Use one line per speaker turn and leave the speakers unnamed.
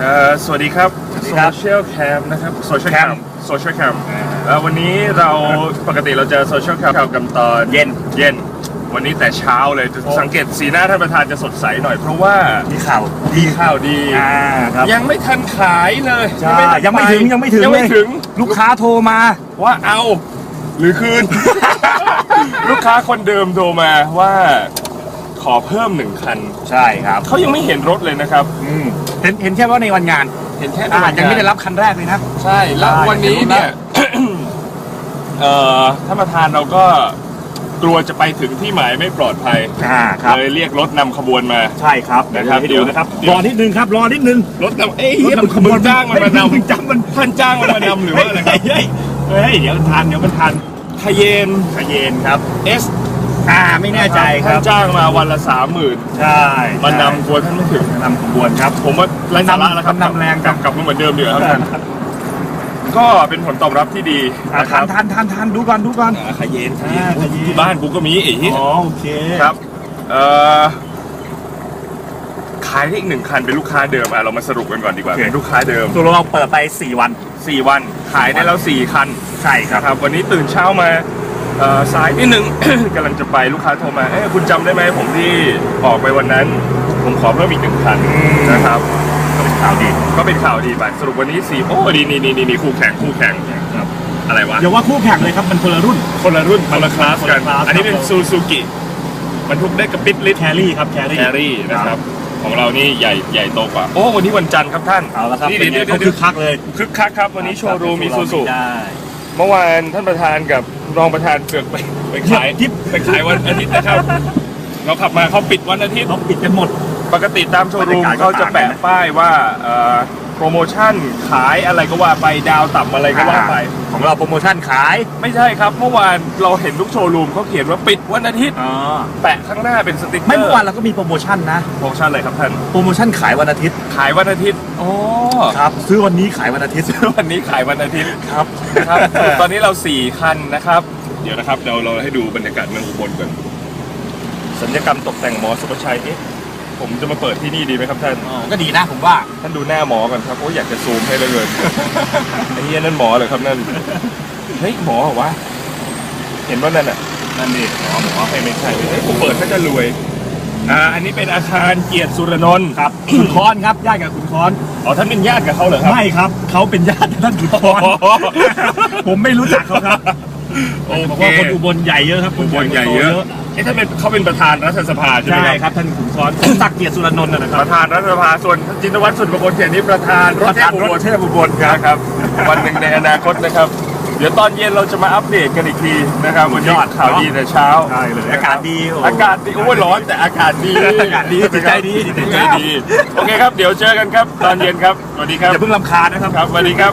เอ่อสวัสดีครับ
สวัสดีครับ
Social Cam นะครับ Social Cam
Cam
Social Cam เอ่อวันนี้เราปกติเราเจอ Social Cam กันตอน
เย็น
เย็น วันนี้แต่เช้าเลย
โอ้
สังเกตสีหน้าท่านประธานจะสดใสหน่อยเพราะว่า
มีข่าว
มีข่าวดี
อ่าครับ
ยังไม่ทันขายเลย
ใช่
ทัน
ยังไม่ถึง
ป
ยังไม่ถึง
ยังไม่
เลย
ถึง
ลูกค้าโทรมา
ว่าเอาหรือคืน ลูกค้าคนเดิมโทรมาว่า ขอเพิ่มหนึ่งคัน
ใช่ครับ
เขายังไม่เห็นรถเลยนะครับ
อืมเห็นเห็นแค่ว่าในวันงาน
เห็นแค่ใน
อ่า
วัน
ยังไม่ได้
งาน
รับคันแรกเลยนะ
ใช่แล้ว
ใช่
วันนี้เนี่ย เอ่อท่านประธานเราก็กลัวจะไปถึงที่หมายไม่ปลอดภัย
อ่าครับ
เลยเรียกรถนำขบวนมา
ใช่ครับ
นะครับ
เดี๋ยวให้ดูนะครับ
เดี๋ยว
รอนิดนึงครับรอนิดนึง
รถนำเอ้ย
รถนำขบวน
มึงจ้างมันมาน
มึงจ้างมันำ
ท่านจ้างมันมานำหรือว่าอะไรครับ
เฮ้ยเฮ้ยเดี๋ยวมันทันเดี๋ยวมันทัน
ทะเยน
ขยเยนครับ
S
อ่าไม่แน่ใจค
ท่า
รั
น
บ
จ้างมาวันละสามหมื่น
ใช่
มานำกลัวท่านไม่ถึง
นำขบวนครับ
ผมว่าไร้สาระแล้วครับ
นำแรง
กลับกลับมาเหมือนเดิมดีกว่าครับท่านก็เป็นผลตอบรับที่ดี
อ่า
นะค
ทั
รั
น
บ
ทันทันทันดูก่อนดูก่อน
อ่าขยเยนขยเยน
อ่าขยเยน
ที่บ้านกูก็มีไอ้เหี้ย
อ๋อโอเค
ครับเอ่อขายได้อีกหนึ่งคันเป็นลูกค้าเดิมอะเรามาสรุปกันก่อนดีกว่าเป็นลูกค้าเดิม
ตัวเราเปิดไป 4 วัน
4วันขายได้แล้ว4คัน
ใช่ครับ
นะครับวันนี้ตื่นเช้ามาเอ่อ สายนิดนึง กำลังจะไปลูกค้าโทรมาเอ้ยคุณจำได้ไหมผมที่ออกไปวันนั้น ผมขอเพิ่มอีกหนึ่งคัน
อืม
นะครับ
ก็เป็นข่าวดี
ก็เป็นข่าวดีไปสรุปวันนี้สี่โอ้ดีนี่นี่นี่คู่แข่งคู่แข่ง
ครับ
อะไรวะ
อย่าว่าคู่แข่งเลยครับมันคนละรุ่น
คนละรุ่นคนละคลาส
คน
กั
ละ
น
คลาส
อันนี้เป็น
ครับ
ซูซูกิบรรทุกได้กระปิดลิตร
แครี่ครับแครี่
แครี่นะครับของเรานี่ใหญ่ใหญ่โตกว่า โอ้วันนี้วันจันทร์ครับท่าน
เอาละครับ
นี่
เป็นไง
เดี๋ยว
เขา
เดี๋
คึ
ยว
กคักเลย
คึกคักครับ วันนี้โชว์รูมมีซูซู
ได้
เมื่อวานท่านประธานกับรองประธานเกือกไปไปขาย
ยิบ
ไปขายวันอาทิตย์นะครับ เราขับมาเขาปิดวันอาทิตย์
เขาปิดกันหมด
ปกติตามโชว์รูม
บรรยากาศก็
เขาจะ
ต่างกัน
แปะ
นะ
ป้ายว่าเอ่อ โปรโมชั่นขายอะไรก็ว่าไปดาวต่ำอะไรก็ว่าไป
ของเราโปรโมชั่นขาย
ไม่ใช่ครับ เมื่อวานเราเห็นทุกโชว์รูมเขาเขียนว่าปิดวันอาทิตย์
อ๋อ
แปะข้างหน้าเป็นสติ๊กเกอร์
ไม่เมื่อวานเราก็มีโปรโมชั่นนะ
โปรโมชั่นอะไรครับท่าน
โปรโมชั่นขายวันอาทิตย์
ขายวันอาทิตย์อ๋อ
ครับซื้อวันนี้ขายวันอาทิตย์
วันนี้ขายวันอาทิตย์
ครับ
นะครับ ตอนนี้เรา4คันนะครับ เดี๋ยวนะครับเราเราให้ดูบรรยากาศเมืองอุบลก่อนสัญญกรรมตกแต่งหมอสุภชัยเอ๊ะ ผมจะมาเปิดที่นี่ดีไหมครับท่าน
ก็ดีนะผมว่า
ท่านดูหน้าหมอก่อนครับ โอ้ยอยากจะซูมให้เหลยเกิน ไอ้เหี้ยนั่นหมอเหรอครับนั่น เฮ้ยหมอเหรอวะ เห็นว่านั่นอะ
นั่นดิ
หมอหมอให้ไม่ใช่เฮ้ยผมเปิดก็จะรวย อ่า อันนี้เป็นอาคารเกียรติสุรนนท์
ครับ คุณคอนครับญาติกับคุณคอน
อ๋อท่านเป็นญาติกับเขาเหรอครับ
ไม่ครับ เขาเป็นญาติกับท่านคุณคอน
อ๋อ
ผมไม่รู้จักเขาครับ
โอ
บอก
เค
ว่าคนอุบลใหญ่เยอะครับ
อุบลใหญ่เยอะเอ๊ะท่านเป็นเขาเป็นประธานรัฐสภาใช่ไหม
ใช่
ครับ
ครับท่านขุนคอนสมศักดิ์เกียรติสุรนนท์นะค
ป
รับ
ระธานรัฐสภาส่วนจินวัฒน์สุนทรบลเขตนี้ประธานรถเทพอุบล
ประธานรถเทพอุบล
ครับ วันหนึ่งในอนาคตนะครับ เดี๋ยวตอนเย็นเราจะมาอัปเดตกันอีกทีนะครับวันนี้
ยอด
ข่าวดีแต่เช้า
ใช่เลยอากาศดีโอ้
อากาศดีโอ้ยร้อนแต่อากาศดี
อากาศดีจิตใจดีจิตใจดี
โอเคครับ เดี๋ยวเจอกันครับ ตอนเย็นครับ สวัสดีครับ
อย่าเพิ่งลำคาญนะครับ
ครับสวัสดีครับ